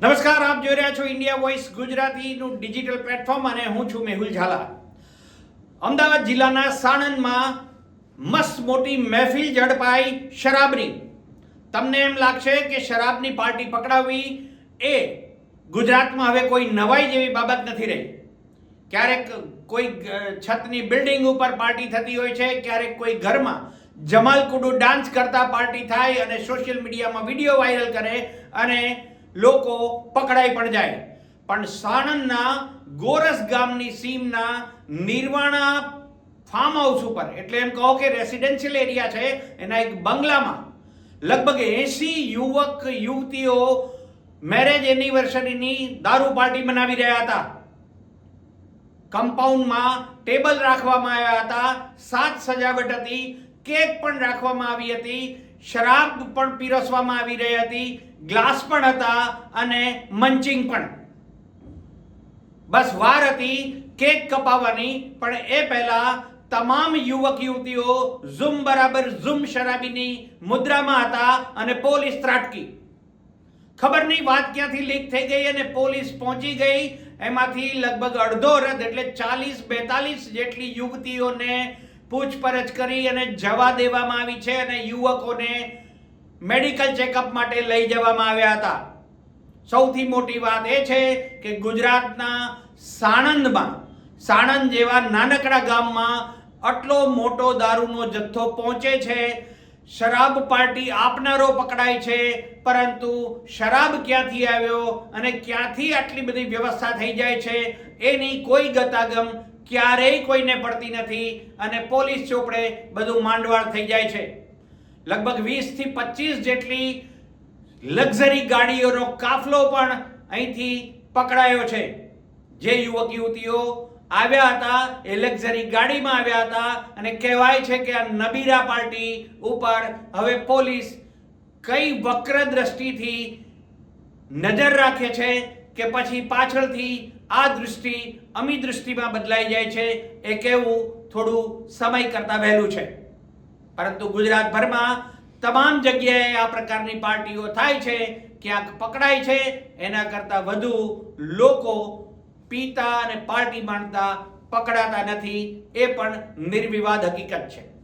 નમસ્કાર, આપ જોઈ રહ્યા છો ઇન્ડિયા વોઇસ ગુજરાતીનું ડિજિટલ પ્લેટફોર્મ અને હું છું મેહુલ ઝાલા. અમદાવાદ જિલ્લાના સાણંદમાં મસ્ત મોટી મહેફિલ ઝડપાઈ શરાબની. તમને એમ લાગશે કે શરાબની પાર્ટી પકડાવવી એ ગુજરાતમાં હવે કોઈ નવાઈ જેવી બાબત નથી રહી. ક્યારેક કોઈ છતની બિલ્ડિંગ ઉપર પાર્ટી થતી હોય છે, ક્યારેક કોઈ ઘરમાં જમાલકુડુ ડાન્સ કરતા પાર્ટી થાય અને સોશિયલ મીડિયામાં વીડિયો વાયરલ કરે અને લોકો પકડાઈ પણ જાય. પણ સાણંદના ગોરસ ગામની સીમના નિર્વાણા ફાર્મ હાઉસ ઉપર, એટલે એમ કહો કે રેસિડેન્શિયલ એરિયા છે, એના એક બંગલામાં લગભગ એસી યુવક, યુવતીઓ મેરેજ એનિવર્સરીની દારૂ પાર્ટી મનાવી રહ્યા હતા. કમ્પાઉન્ડમાં ટેબલ રાખવામાં આવ્યા હતા, સાત સજાવટ હતી કેક પણ રાખવામાં આવી હતી શરાબ પણ પીરસવામાં આવી રહી હતી, ગ્લાસ પણ હતા અને મંચિંગ પણ. બસ વાર હતી, કેક કપાવવાની, પણ એ પહેલા તમામ યુવક યુવતીઓ ઝૂમ બરાબર ઝૂમ શરાબીની મુદ્રામાં હતા અને પોલીસ ત્રાટકી. ખબર નહીં વાત ક્યાંથી લીક થઈ ગઈ અને પોલીસ પહોંચી ગઈ, એમાંથી લગભગ અડધો રથ એટલે ચાલીસ બેતાલીસ જેટલી યુવતીઓને પૂછપરછ કરી અને જવા દેવામાં આવી છે અને યુવકોને મેડિકલ ચેકઅપ માટે લઈ જવામાં આવ્યા હતા. સૌથી મોટી વાત એ છે કે ગુજરાતના સાણંદમાં, સાણંદ જેવા નાનકડા ગામમાં આટલો મોટો દારૂનો જથ્થો પહોંચે છે. શરાબ પાર્ટી આપનારો પકડાય છે, પરંતુ શરાબ ક્યાંથી આવ્યો અને ક્યાંથી આટલી બધી વ્યવસ્થા થઈ જાય છે, એની કોઈ ગતાગમ ક્યારેય કોઈને પડતી નથી અને પોલીસ ચોપડે બધું માંડવાળ થઈ જાય છે. લગભગ વીસથી પચીસ જેટલી લક્ઝરી ગાડીઓનો કાફલો પણ અહીંથી પકડાયો છે. જે યુવક યુવતીઓ આવ્યા હતા એ લક્ઝરી ગાડીમાં આવ્યા હતા અને કહેવાય છે કે આ નબીરા પાર્ટી ઉપર હવે પોલીસ કઈ વક્ર દ્રષ્ટિથી નજર રાખે છે કે પછી પાછળથી આ દૃષ્ટિ અમી દૃષ્ટિમાં બદલાઈ જાય છે એ કહેવું થોડું સમય કરતાં વહેલું છે. પરંતુ ગુજરાતભરમાં તમામ જગ્યાએ આ પ્રકારની પાર્ટીઓ થાય છે, ક્યાંક પકડાય છે, એના કરતાં વધુ લોકો પીતા અને પાર્ટી માણતા પકડાતા નથી, એ પણ નિર્વિવાદ હકીકત છે.